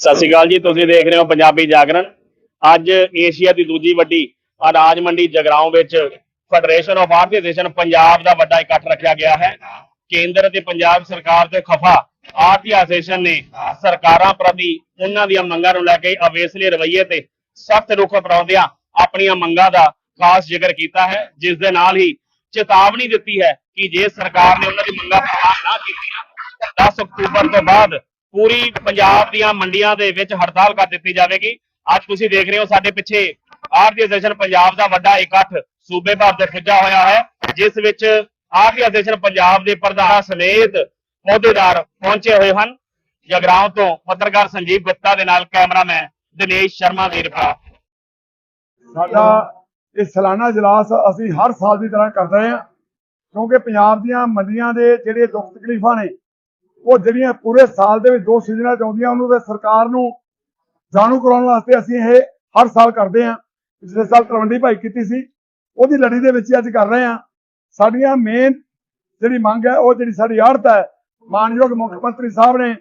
ਸਤਿ ਸ਼੍ਰੀ ਅਕਾਲ ਜੀ, ਤੁਸੀਂ ਦੇਖ ਰਹੇ ਹੋ ਪੰਜਾਬੀ ਜਾਗਰਣ। ਅੱਜ ਏਸ਼ੀਆ ਦੀ ਦੂਜੀ ਵੱਡੀ ਅਨਾਜ ਮੰਡੀ ਜਗਰਾਉਂ ਵਿੱਚ ਫੈਡਰੇਸ਼ਨ ਆਫ ਆਰਗੇਨਾਈਜੇਸ਼ਨ ਪੰਜਾਬ ਦਾ ਵੱਡਾ ਇਕੱਠ ਰੱਖਿਆ ਗਿਆ ਹੈ। ਕੇਂਦਰ ਅਤੇ ਪੰਜਾਬ ਸਰਕਾਰ ਤੇ ਖਫਾ ਆਰਤੀ ਨੇ ਸਰਕਾਰਾਂ ਪ੍ਰਤੀ ਉਹਨਾਂ ਦੀਆਂ ਮੰਗਾਂ ਨੂੰ ਲੈ ਕੇ ਅਵੇਸਲੇ ਰਵੱਈਏ ਤੇ ਸਖਤ ਰੁਖ ਅਪਣਾਉਂਦਿਆਂ ਆਪਣੀਆਂ ਮੰਗਾਂ ਦਾ ਖਾਸ ਜ਼ਿਕਰ ਕੀਤਾ ਹੈ। ਜਿਸ ਦੇ ਨਾਲ ਹੀ ਚੇਤਾਵਨੀ ਦਿੱਤੀ ਹੈ ਕਿ ਜੇ ਸਰਕਾਰ ਨੇ ਉਹਨਾਂ ਦੀ ਮੰਗਾਂ ਪੂਰੀਆਂ ਨਾ ਕੀਤੀਆਂ 10 ਅਕਤੂਬਰ ਤੋਂ ਬਾਅਦ ਪੂਰੀ ਪੰਜਾਬ ਦੀਆਂ ਮੰਡੀਆਂ ਦੇ ਵਿੱਚ ਹੜਤਾਲ ਕਰ ਦਿੱਤੀ ਜਾਵੇਗੀ। ਅੱਜ ਤੁਸੀਂ ਦੇਖ ਰਹੇ ਹੋ ਸਾਡੇ ਪਿੱਛੇ ਆਰਤੀ ਐਸੋਸੀਏਸ਼ਨ ਪੰਜਾਬ ਦਾ ਵੱਡਾ ਇਕੱਠ ਸੂਬੇ ਭਰ ਦੇ ਪੁੱਜਾ ਹੋਇਆ ਹੈ, ਜਿਸ ਵਿੱਚ ਆਰਤੀ ਐਸੋਸੀਏਸ਼ਨ ਪੰਜਾਬ ਦੇ ਪ੍ਰਧਾਨ ਸਮੇਤ ਅਹੁਦੇਦਾਰ ਪਹੁੰਚੇ ਹੋਏ ਹਨ। ਜਗਰਾਉਂ ਤੋਂ ਪੱਤਰਕਾਰ ਸੰਜੀਵ ਗੁਪਤਾ ਦੇ ਨਾਲ ਕੈਮਰਾਮੈਨ ਦਿਨੇਸ਼ ਸ਼ਰਮਾ ਦੀ ਰਿਪੋਰਟ। ਸਾਡਾ ਇਹ ਸਾਲਾਨਾ ਇਜਲਾਸ ਅਸੀਂ ਹਰ ਸਾਲ ਦੀ ਤਰ੍ਹਾਂ ਕਰਦੇ ਹਾਂ, ਕਿਉਂਕਿ ਪੰਜਾਬ ਦੀਆਂ ਮੰਡੀਆਂ ਦੇ ਜਿਹੜੇ ਦੁੱਖ ਤਕਲੀਫਾਂ ਨੇ ਉਹ ਜਿਹੜੀਆਂ ਪੂਰੇ ਸਾਲ ਦੇ ਵਿੱਚ ਦੋ ਸੀਜ਼ਨਾਂ ਚ ਆਉਂਦੀਆਂ, ਉਹਨੂੰ ਤੇ ਸਰਕਾਰ ਨੂੰ ਜਾਣੂ ਕਰਾਉਣ ਵਾਸਤੇ ਅਸੀਂ ਇਹ ਹਰ ਸਾਲ ਕਰਦੇ ਹਾਂ। ਪਿਛਲੇ ਸਾਲ ਤਲਵੰਡੀ ਭਾਈ ਕੀਤੀ ਸੀ, ਉਹਦੀ ਲੜੀ ਦੇ ਵਿੱਚ ਹੀ ਅੱਜ ਕਰ ਰਹੇ ਹਾਂ। ਸਾਡੀਆਂ ਮੇਨ ਜਿਹੜੀ ਮੰਗ ਹੈ, ਉਹ ਜਿਹੜੀ ਸਾਡੀ ਆੜਤ ਹੈ, ਮਾਨਯੋਗ ਮੁੱਖ ਮੰਤਰੀ ਸਾਹਿਬ ਨੇ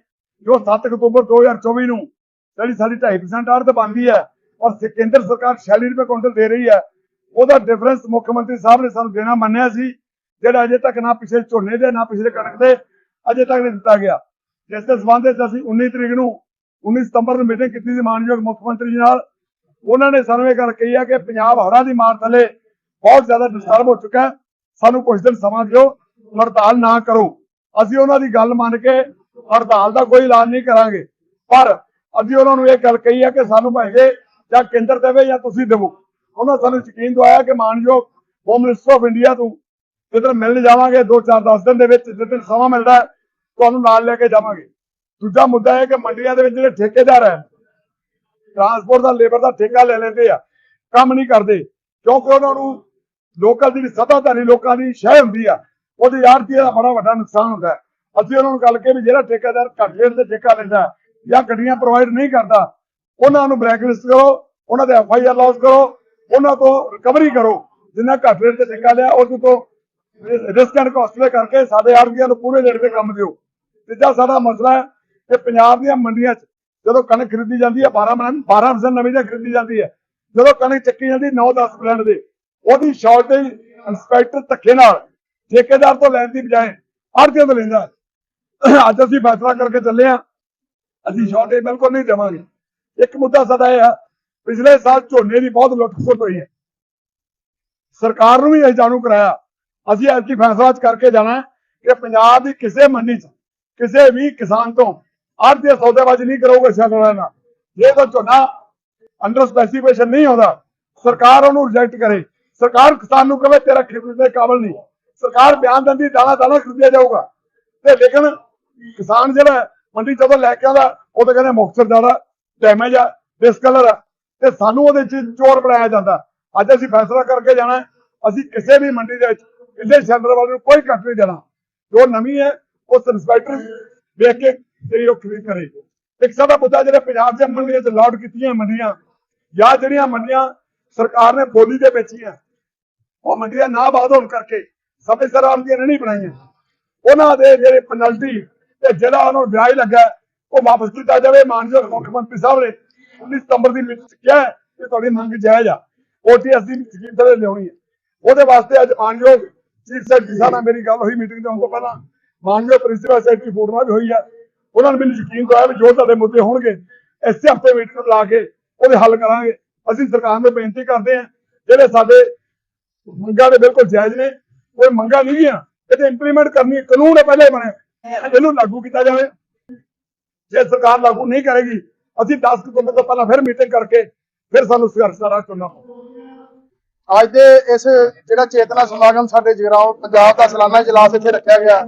ਜੋ 7 ਅਕਤੂਬਰ 2024 ਨੂੰ ਜਿਹੜੀ ਸਾਡੀ 2.5% ਆੜਤ ਬਣਦੀ ਹੈ, ਔਰ ਕੇਂਦਰ ਸਰਕਾਰ 46 ਰੁਪਏ ਕੁਇੰਟਲ ਦੇ ਰਹੀ ਹੈ, ਉਹਦਾ ਡਿਫਰੈਂਸ ਮੁੱਖ ਮੰਤਰੀ ਸਾਹਿਬ ਨੇ ਸਾਨੂੰ ਦੇਣਾ ਮੰਨਿਆ ਸੀ, ਜਿਹੜਾ ਅਜੇ ਤੱਕ ਨਾ ਪਿਛਲੇ ਝੋਨੇ ਦੇ, ਨਾ ਪਿਛਲੇ ਕਣਕ ਦੇ ਅਜੇ ਤੱਕ ਨਹੀਂ ਦਿੱਤਾ ਗਿਆ। ਜਿਸ ਦੇ ਸਬੰਧ ਵਿੱਚ ਅਸੀਂ 19 ਤਰੀਕ ਨੂੰ 19 ਸਤੰਬਰ ਨੂੰ ਮੀਟਿੰਗ ਕੀਤੀ ਸੀ ਮਾਨਯੋਗ ਮੁੱਖ ਮੰਤਰੀ ਜੀ ਨਾਲ। ਉਹਨਾਂ ਨੇ ਸਾਨੂੰ ਇਹ ਗੱਲ ਕਹੀ ਹੈ ਕਿ ਪੰਜਾਬ ਹੜ੍ਹਾਂ ਦੀ ਮਾਰ ਥੱਲੇ ਬਹੁਤ ਜ਼ਿਆਦਾ ਡਿਸਟਰਬ ਹੋ ਚੁੱਕਾ ਹੈ। ਸਾਨੂੰ ਕੁਝ ਦਿਨ ਸਮਾਂ ਦਿਓ, ਹੜਤਾਲ ਨਾ ਕਰੋ। ਅਸੀਂ ਉਹਨਾਂ ਦੀ ਗੱਲ ਮੰਨ ਕੇ ਹੜਤਾਲ ਦਾ ਕੋਈ ਐਲਾਨ ਨਹੀਂ ਕਰਾਂਗੇ। ਪਰ ਅਸੀਂ ਉਹਨਾਂ ਨੂੰ ਇਹ ਗੱਲ ਕਹੀ ਹੈ ਕਿ ਸਾਨੂੰ ਭਾਵੇਂ ਜਾਂ ਕੇਂਦਰ ਦੇਵੇ ਜਾਂ ਤੁਸੀਂ ਦੇਵੋ। ਉਹਨਾਂ ਸਾਨੂੰ ਯਕੀਨ ਦਵਾਇਆ ਕਿ ਮਾਨਯੋਗ ਹੋਮ ਮਿਨਿਸਟਰ ਆਫ ਇੰਡੀਆ ਤੋਂ ਜਦੋਂ ਮਿਲਣ ਜਾਵਾਂਗੇ 2-4 10 ਦਿਨ ਦੇ ਵਿੱਚ ਜਿੱਦਣ ਸਮਾਂ ਮਿਲਦਾ ਤੁਹਾਨੂੰ ਨਾਲ ਲੈ ਕੇ ਜਾਵਾਂਗੇ। ਦੂਜਾ ਮੁੱਦਾ ਹੈ ਕਿ ਮੰਡੀਆਂ ਦੇ ਵਿੱਚ ਜਿਹੜੇ ਠੇਕੇਦਾਰ ਹੈ ਟਰਾਂਸਪੋਰਟ ਦਾ ਲੇਬਰ ਦਾ ਠੇਕਾ ਲੈ ਲੈਂਦੇ ਆ, ਕੰਮ ਨਹੀਂ ਕਰਦੇ। ਕਿਉਂਕਿ ਉਹਨਾਂ ਨੂੰ ਲੋਕਲ ਦੀ ਸੱਤਾਧਾਰੀ ਲੋਕਾਂ ਦੀ ਸ਼ਹਿ ਹੁੰਦੀ ਆ। ਉਹਦੀ ਆੜਤੀ ਦਾ ਬੜਾ ਵੱਡਾ ਨੁਕਸਾਨ ਹੁੰਦਾ ਅਸੀਂ ਉਹਨਾਂ ਨੂੰ ਗੱਲ ਕੇ ਵੀ ਜਿਹੜਾ ਠੇਕੇਦਾਰ ਘੱਟ ਰੇਟ ਤੇ ਠੇਕਾ ਲੈਂਦਾ ਜਾਂ ਗੱਡੀਆਂ ਪ੍ਰੋਵਾਈਡ ਨਹੀਂ ਕਰਦਾ, ਉਹਨਾਂ ਨੂੰ ਬਲੈਕਲਿਸਟ ਕਰੋ, ਉਹਨਾਂ ਦੇ ਐਫ ਆਈ ਆਰ ਲੌਸ ਕਰੋ, ਉਹਨਾਂ ਤੋਂ ਰਿਕਵਰੀ ਕਰੋ। ਜਿੰਨਾ ਘੱਟ ਰੇਟ ਤੇ ਠੇਕਾ ਲਿਆ ਉਹਦੇ ਤੋਂ ਰਿਸਕ ਐਂਡ ਕਾਸਟ ਦੇ ਕਰਕੇ ਸਾਡੇ ਆੜਤੀਆਂ ਨੂੰ ਪੂਰੇ ਰੇਟ ਤੇ ਕੰਮ ਦਿਓ। ਤੀਜਾ ਸਾਡਾ ਮਸਲਾ ਹੈ ਕਿ ਪੰਜਾਬ ਦੀਆਂ ਮੰਡੀਆਂ 'ਚ ਜਦੋਂ ਕਣਕ ਖਰੀਦੀ ਜਾਂਦੀ ਹੈ 12 ਮਨ 12% ਨਵੀਂ ਜਾਂ ਖਰੀਦੀ ਜਾਂਦੀ ਹੈ, ਜਦੋਂ ਕਣਕ ਚੱਕੀ ਜਾਂਦੀ 9-10% ਦੇ, ਉਹਦੀ ਸ਼ਾਰਟੇਜ ਇੰਸਪੈਕਟਰ ਧੱਕੇ ਨਾਲ ਠੇਕੇਦਾਰ ਤੋਂ ਲੈਣ ਦੀ ਬਜਾਏ ਆੜਤੀਆਂ ਤੋਂ ਲੈਂਦਾ ਅੱਜ ਅਸੀਂ ਫੈਸਲਾ ਕਰਕੇ ਚੱਲੇ ਹਾਂ, ਅਸੀਂ ਸ਼ਾਰਟੇਜ ਬਿਲਕੁਲ ਨਹੀਂ ਦੇਵਾਂਗੇ। ਇੱਕ ਮੁੱਦਾ ਸਾਡਾ ਇਹ ਆ ਪਿਛਲੇ ਸਾਲ ਝੋਨੇ ਦੀ ਬਹੁਤ ਲੁੱਟ ਖਸੁੱਟ ਹੋਈ ਹੈ। ਸਰਕਾਰ ਨੂੰ ਵੀ ਇਹ ਜਾਣੂ ਕਰਾਇਆ। ਅਸੀਂ ਅੱਜ ਫੈਸਲਾ ਅੱਜ ਕਰਕੇ ਜਾਣਾ ਕਿ ਪੰਜਾਬ ਦੀ ਕਿਸੇ ਮੰਡੀ 'ਚ, ਕਿਸੇ ਵੀ ਕਿਸਾਨ ਤੋਂ ਆੜਤੀ ਸੌਦੇਬਾਜ਼ੀ ਨਹੀਂ ਕਰੋਗੇ ਸ਼ਾਇਦ ਨਾਲ। ਜੇ ਤਾਂ ਝੋਨਾ ਅੰਡਰ ਸਪੈਸੀਫਿਕੇਸ਼ਨ ਨਹੀਂ ਆਉਂਦਾ, ਸਰਕਾਰ ਉਹਨੂੰ ਰਿਜੈਕਟ ਕਰੇ। ਸਰਕਾਰ ਕਿਸਾਨ ਨੂੰ ਕਹੇ ਤੇਰਾ ਖਰੀਦਣ ਦੇ ਕਾਬਲ ਨਹੀਂ। ਸਰਕਾਰ ਬਿਆਨ ਦਿੰਦੀ, ਦਾਣਾ ਦਾਣਾ ਖਰੀਦਿਆ ਜਾਊਗਾ। ਤੇ ਲੇਕਿਨ ਕਿਸਾਨ ਜਿਹੜਾ ਮੰਡੀ ਜਦੋਂ ਲੈ ਕੇ ਆਉਂਦਾ, ਉਹ ਤਾਂ ਕਹਿੰਦੇ ਮੁਕਤਸਰ ਜ਼ਿਆਦਾ ਡੈਮੇਜ ਆ ਡਿਸਕਲਰ ਆ। ਤੇ ਸਾਨੂੰ ਉਹਦੇ ਚ ਚੋਰ ਬਣਾਇਆ ਜਾਂਦਾ। ਅੱਜ ਅਸੀਂ ਫੈਸਲਾ ਕਰਕੇ ਜਾਣਾ, ਅਸੀਂ ਕਿਸੇ ਵੀ ਮੰਡੀ ਦੇ ਵਿੱਚ ਕਿਸੇ ਸ਼ੈਲਰ ਵਾਲੇ ਨੂੰ ਕੋਈ ਘੱਟ ਨਹੀਂ ਦੇਣਾ। ਜੋ ਨਵੀਂ ਹੈ, ਉਸ ਇੰਸਪੈਕਟਰ ਵੇਖ ਕੇ ਜਿਹੜੀ ਉਹ ਖਰੀਦ ਕਰੇ ਇੱਕ ਸਾਡਾ ਮੁੱਦਾ ਜਿਹੜੇ ਪੰਜਾਬ ਦੀਆਂ ਮੰਡੀਆਂ 'ਚ ਲਾਟ ਕੀਤੀਆਂ ਮੰਡੀਆਂ ਜਾਂ ਜਿਹੜੀਆਂ ਮੰਡੀਆਂ ਸਰਕਾਰ ਨੇ ਬੋਲੀ ਦੇ ਵੇਚੀਆਂ ਉਹ ਮੰਡੀਆਂ ਨਾ ਬਾਦ ਹੋਣ ਕਰਕੇ ਸਮੇਂ ਸਿਰ ਆਉਂਦੀਆਂ ਨਹੀਂ ਬਣਾਈਆਂ। ਉਹਨਾਂ ਦੇ ਜਿਹੜੇ ਪੈਨਲਟੀ ਤੇ ਜਿਹੜਾ ਉਹਨਾਂ ਨੂੰ ਵਿਆਜ ਲੱਗਾ, ਉਹ ਵਾਪਸ ਕੀਤਾ ਜਾਵੇ। ਮਾਨਯੋਗ ਮੁੱਖ ਮੰਤਰੀ ਸਾਹਿਬ ਨੇ 19 ਸਤੰਬਰ ਦੀ ਮੀਟਿੰਗ 'ਚ ਕਿਹਾ ਕਿ ਤੁਹਾਡੀ ਮੰਗ ਜਾਇਜ਼ ਆ। ਓਟੀਐਸ ਦੀ ਸਕੀਮ ਤੇ ਲਿਆਉਣੀ ਹੈ। ਉਹਦੇ ਵਾਸਤੇ ਅੱਜ ਮਾਨਯੋਗ ਚੀਫ ਸੈਕਟਰੀ ਸਾਹਿਬ ਨਾਲ ਮੇਰੀ ਗੱਲ ਹੋਈ ਮੀਟਿੰਗ ਤੋਂ ਤੋਂ ਪਹਿਲਾਂ। ਮਾਨਯੋਗ ਪ੍ਰਿੰਸੀਪਲ ਸੈਕਟਰੀ ਫੂਡ ਨਾਲ ਵੀ ਹੋਈ ਹੈ ਉਹਨਾਂ ਨੇ ਮੈਨੂੰ ਯਕੀਨ ਦਵਾਇਆ ਵੀ ਜੋ ਤੁਹਾਡੇ ਮੁੱਦੇ ਹੋਣਗੇ, ਇਸੇ ਹਫ਼ਤੇ ਮੀਟਿੰਗ ਲਾ ਕੇ ਉਹਦੇ ਹੱਲ ਕਰਾਂਗੇ। ਅਸੀਂ ਸਰਕਾਰ ਨੂੰ ਬੇਨਤੀ ਕਰਦੇ ਹਾਂ, ਜਿਹੜੇ ਸਾਡੇ ਮੰਗਾਂ ਦੇ ਬਿਲਕੁਲ ਜਾਇਜ਼ ਨੇ, ਕੋਈ ਮੰਗਾਂ ਨਹੀਂ ਗੀਆਂ ਇਹਦੇ ਇੰਪਲੀਮੈਂਟ ਕਰਨੀ ਕਾਨੂੰਨ ਹੈ, ਪਹਿਲੇ ਬਣੇ। ਇਹਨੂੰ ਲਾਗੂ ਕੀਤਾ ਜਾਵੇ। ਜੇ ਸਰਕਾਰ ਲਾਗੂ ਨਹੀਂ ਕਰੇਗੀ, ਅਸੀਂ 10 ਅਕਤੂਬਰ ਤੋਂ ਪਹਿਲਾਂ ਫਿਰ ਮੀਟਿੰਗ ਕਰਕੇ ਫਿਰ ਸਾਨੂੰ ਸੰਘਰਸ਼ ਦਾ ਰਾਹ ਚੁਣਨਾ ਪਊ। ਅੱਜ ਦੇ ਇਸ ਜਿਹੜਾ ਚੇਤਨਾ ਸਮਾਗਮ ਸਾਡੇ ਜਗਰਾਉਂ ਪੰਜਾਬ ਦਾ ਸਾਲਾਨਾ ਇਜਲਾਸ ਇੱਥੇ ਰੱਖਿਆ ਗਿਆ।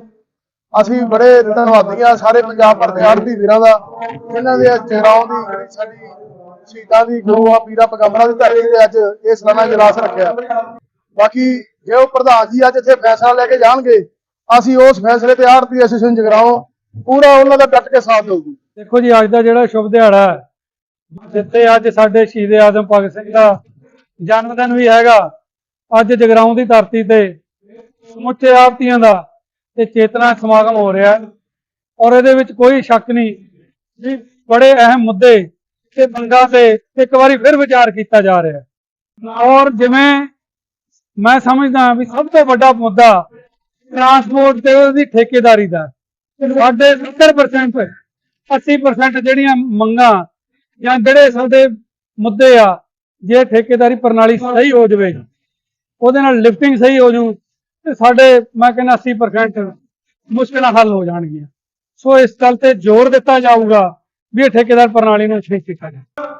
ਅਸੀਂ ਬੜੇ ਧੰਨਵਾਦੀ ਹਾਂ ਸਾਰੇ ਪੰਜਾਬ ਭਰ ਦੇ ਵੀਰਾਂ ਦਾ ਇਹਨਾਂ ਦੇ ਜਗਰਾਉਂ ਦੀ ਸਾਡੀ ਸ਼ਹੀਦਾਂ ਦੀ ਗੁਰੂਆਂ ਪੀਰਾਂ ਪੈਗੰਬਰਾਂ ਦੀ ਧਰਤੀ ਤੇ ਅੱਜ ਇਹ ਸਾਲਾਨਾ ਇਜਲਾਸ ਰੱਖਿਆ। ਬਾਕੀ ਜੇ ਉਹ ਪ੍ਰਧਾਨ ਜੀ ਅੱਜ ਇੱਥੇ ਫੈਸਲਾ ਲੈ ਕੇ ਜਾਣਗੇ, ਅਸੀਂ ਉਸ ਫੈਸਲੇ ਤੇ ਆੜਤੀ ਐਸੋਸੀਏਸ਼ਨ ਜਗਰਾਉਂ ਪੂਰਾ ਉਹਨਾਂ ਦਾ ਡਟ ਕੇ ਸਾਥ ਦੇਊਗੀ। ਦੇਖੋ ਜੀ, ਅੱਜ ਦਾ ਜਿਹੜਾ ਸ਼ੁਭ ਦਿਹਾੜਾ ਹੈ, ਜਿੱਥੇ ਅੱਜ ਸਾਡੇ ਸ਼ਹੀਦ ਆਜ਼ਮ ਭਗਤ ਸਿੰਘ ਦਾ ਜਨਮ ਦਿਨ ਵੀ ਹੈਗਾ। ਅੱਜ ਜਗਰਾਉਂ ਦੀ ਧਰਤੀ ਤੇ ਸਮੁੱਚੇ ਆਪਤੀਆਂ ਦਾ ਤੇ ਚੇਤਨਾ ਸਮਾਗਮ ਹੋ ਰਿਹਾ ਹੈ। ਔਰ ਇਹਦੇ ਵਿੱਚ ਕੋਈ ਸ਼ੱਕ ਨਹੀਂ ਜੀ ਬੜੇ ਅਹਿਮ ਮੁੱਦੇ ਤੇ ਮੰਗਾਂ ਤੇ ਇੱਕ ਵਾਰੀ ਫਿਰ ਵਿਚਾਰ ਕੀਤਾ ਜਾ ਰਿਹਾ ਹੈ। ਔਰ ਜਿਵੇਂ ਮੈਂ ਸਮਝਦਾ ਵੀ ਸਭ ਤੋਂ ਵੱਡਾ ਮੁੱਦਾ ਟਰਾਂਸਪੋਰਟ ਤੇ ਉਹਦੀ ਠੇਕੇਦਾਰੀ ਦਾ ਸਾਡੇ 70% 80% ਜਿਹੜੀਆਂ ਮੰਗਾਂ ਜਾਂ ਜਿਹੜੇ ਸਾਡੇ ਮੁੱਦੇ ਆ ਜੇ ਠੇਕੇਦਾਰੀ ਪ੍ਰਣਾਲੀ ਸਹੀ ਹੋ ਜਾਵੇ ਉਹਦੇ ਨਾਲ ਲਿਫਟਿੰਗ ਸਹੀ ਹੋ ਜੂ ਤੇ ਸਾਡੇ ਮੈਂ ਕਹਿੰਦਾ 80% ਮੁਸ਼ਕਲਾਂ ਹੱਲ ਹੋ ਜਾਣਗੀਆਂ। ਸੋ ਇਸ ਗੱਲ ਤੇ ਜ਼ੋਰ ਦਿੱਤਾ ਜਾਊਗਾ ਵੀ ਠੇਕੇਦਾਰ ਪ੍ਰਣਾਲੀ ਨੂੰ ਠੀਕ ਕੀਤਾ ਜਾਵੇ।